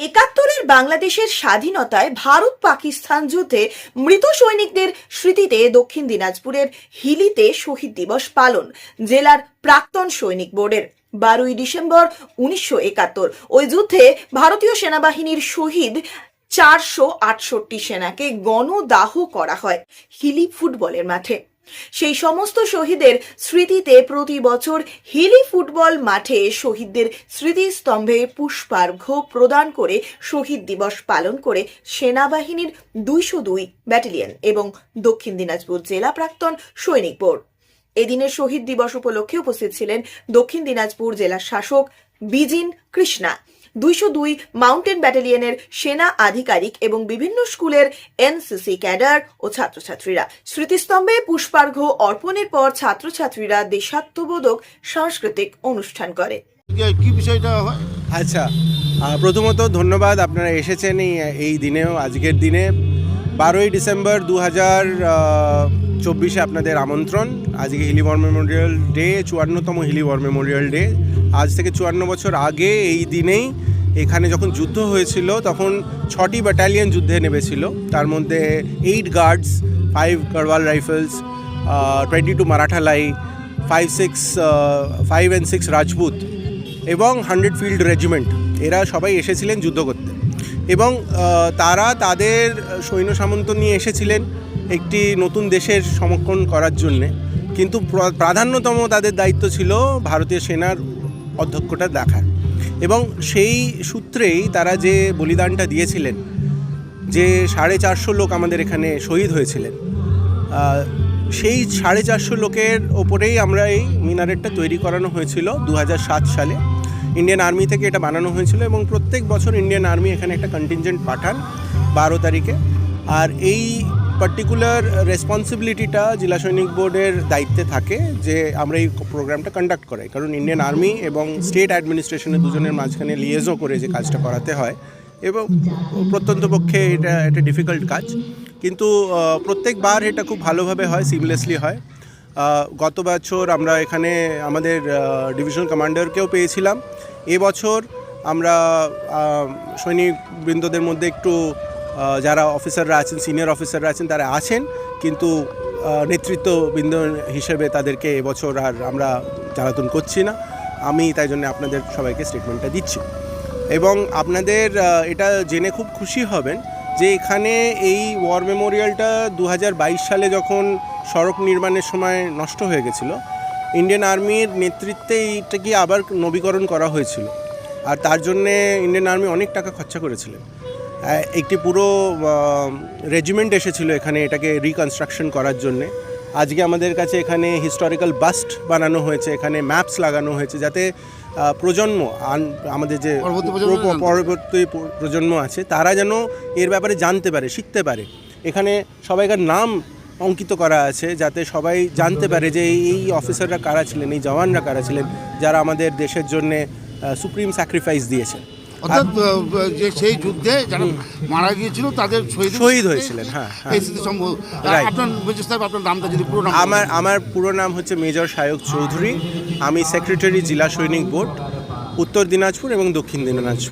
একাত্তরের বাংলাদেশের স্বাধীনতায় ভারত পাকিস্তান যুদ্ধে মৃত সৈনিকদের স্মৃতিতে দক্ষিণ দিনাজপুরের হিলিতে শহীদ দিবস পালন, জেলার প্রাক্তন সৈনিক বোর্ডের। বারোই ডিসেম্বর উনিশশো একাত্তর, ওই যুদ্ধে ভারতীয় সেনাবাহিনীর শহীদ চারশো আটষট্টি সেনাকে গণদাহ করা হয় হিলি ফুটবলের মাঠে। সেই সমস্ত শহীদের স্মৃতিতে প্রতি বছর হিলি ফুটবল মাঠে শহীদদের স্মৃতিস্তম্ভে পুষ্পার্ঘ প্রদান করে শহীদ দিবস পালন করে সেনাবাহিনীর দুইশো দুই ব্যাটালিয়ন এবং দক্ষিণ দিনাজপুর জেলা প্রাক্তন সৈনিক বোর্ড। এদিনের শহীদ দিবস উপলক্ষে উপস্থিত ছিলেন দক্ষিণ দিনাজপুর জেলার শাসক বিজিন কৃষ্ণা। দুইশো দুই মাউন্টেন ব্যাটালিয়নের সেনা আধিকারিক এবং বিভিন্ন স্কুলের এনসিসি ক্যাডার ও ছাত্রছাত্রীরা। স্মৃতিস্তম্ভে পুষ্পার্ঘ্য অর্পণের পর ছাত্রছাত্রীরা দেশাত্মবোধক সাংস্কৃতিক অনুষ্ঠান করে। কি- বিষয়টা হয়? আচ্ছা প্রথমত ধন্যবাদ আপনারা এসেছেন এই এই দিনেও আজকের দিনে। বারোই ডিসেম্বর দু হাজার চব্বিশে আপনাদের আমন্ত্রণ। আজকে হিলি ওয়ার মেমোরিয়াল ডে চুয়ান্নতম হিলি ওয়ার মেমোরিয়াল ডে। আজ থেকে চুয়ান্ন বছর আগে এই দিনেই এখানে যখন যুদ্ধ হয়েছিল, তখন ছটি ব্যাটালিয়ন যুদ্ধে নেমেছিল। তার মধ্যে eight guards five Garhwal rifles twenty two Maratha light five six five and six Rajput এবং হান্ড্রেড ফিল্ড রেজিমেন্ট এরা সবাই এসেছিলেন যুদ্ধ করতে। এবং তারা তাদের সৈন্য সামন্ত নিয়ে এসেছিলেন একটি নতুন দেশের সমক্ষণ করার জন্যে। কিন্তু প্রাধান্যতম তাদের দায়িত্ব ছিল ভারতীয় সেনার অধ্যক্ষটা দেখার এবং সেই সূত্রেই তারা যে বলিদানটা দিয়েছিলেন, যে সাড়ে চারশো লোক আমাদের এখানে শহীদ হয়েছিলেন সেই সাড়ে চারশো লোকের ওপরেই আমরা এই মিনারেটটা তৈরি করানো হয়েছিল দু হাজার সাত সালে। ইন্ডিয়ান আর্মি থেকে এটা বানানো হয়েছিল এবং প্রত্যেক বছর ইন্ডিয়ান আর্মি এখানে একটা কন্টিনজেন্ট পাঠান বারো তারিখে। আর এই পার্টিকুলার রেসপন্সিবিলিটিটা জেলা সৈনিক বোর্ডের দায়িত্বে থাকে যে আমরা এই প্রোগ্রামটা কন্ডাক্ট করাই। কারণ ইন্ডিয়ান আর্মি এবং স্টেট অ্যাডমিনিস্ট্রেশনের দুজনের মাঝখানে লিয়েজও করে যে কাজটা করাতে হয়। এবং প্রত্যন্ত পক্ষে এটা একটা ডিফিকাল্ট কাজ। কিন্তু প্রত্যেকবার এটা খুব ভালোভাবে হয় সিমলেসলি হয়। গত বছর আমরা এখানে আমাদের ডিভিশন কমান্ডারকেও পেয়েছিলাম। এবছর আমরা সৈনিকবৃন্দদের মধ্যে একটু যারা অফিসাররা আছেন সিনিয়র অফিসাররা আছেন তারা আছেন কিন্তু আহ, নেতৃত্ববৃন্দ হিসেবে তাদেরকে এবছর আর আমরা জ্বালাতন করছি না। আমি তাই জন্য আপনাদের সবাইকে স্টেটমেন্টটা দিচ্ছি। এবং আপনাদের এটা জেনে খুব খুশি হবেন যে এখানে এই ওয়ার মেমোরিয়ালটা দু হাজার বাইশ সালে যখন সড়ক নির্মাণের সময় নষ্ট হয়ে গেছিল ইন্ডিয়ান আর্মির নেতৃত্বে এইটাকে আবার নবীকরণ করা হয়েছিল? আর তার জন্যে ইন্ডিয়ান আর্মি অনেক টাকা খরচা করেছিলেন। একটি পুরো রেজিমেন্ট এসেছিল এখানে এটাকে রিকনস্ট্রাকশন করার জন্যে। আজকে আমাদের কাছে এখানে হিস্টোরিক্যাল বাস্ট বানানো হয়েছে এখানে ম্যাপস লাগানো হয়েছে যাতে প্রজন্ম আমাদের যে পরবর্তী প্রজন্ম আছে তারা যেন এর ব্যাপারে জানতে পারে শিখতে পারে। এখানে সবাইকার নাম অঙ্কিত করা আছে যাতে সবাই জানতে পারে যে এই- এই অফিসাররা কারা ছিলেন এই জওয়ানরা কারা ছিলেন যারা আমাদের দেশের জন্যে সুপ্রিম স্যাক্রিফাইস দিয়েছেন। অর্থাৎ যে সেই যুদ্ধে যারা মারা গিয়েছিল তাদের শহীদ শহীদ হয়েছিলেন, হ্যাঁ, হ্যাঁ। এই স্মৃতি সম্ভব আপনার মেজর সাহেব আপনার নামটা যদি পুরো নাম আমার আমার পুরো নাম হচ্ছে মেজর সায়ক চৌধুরী। আমি সেক্রেটারি জেলা সৈনিক বোর্ড উত্তর দিনাজপুর এবং দক্ষিণ দিনাজপুর।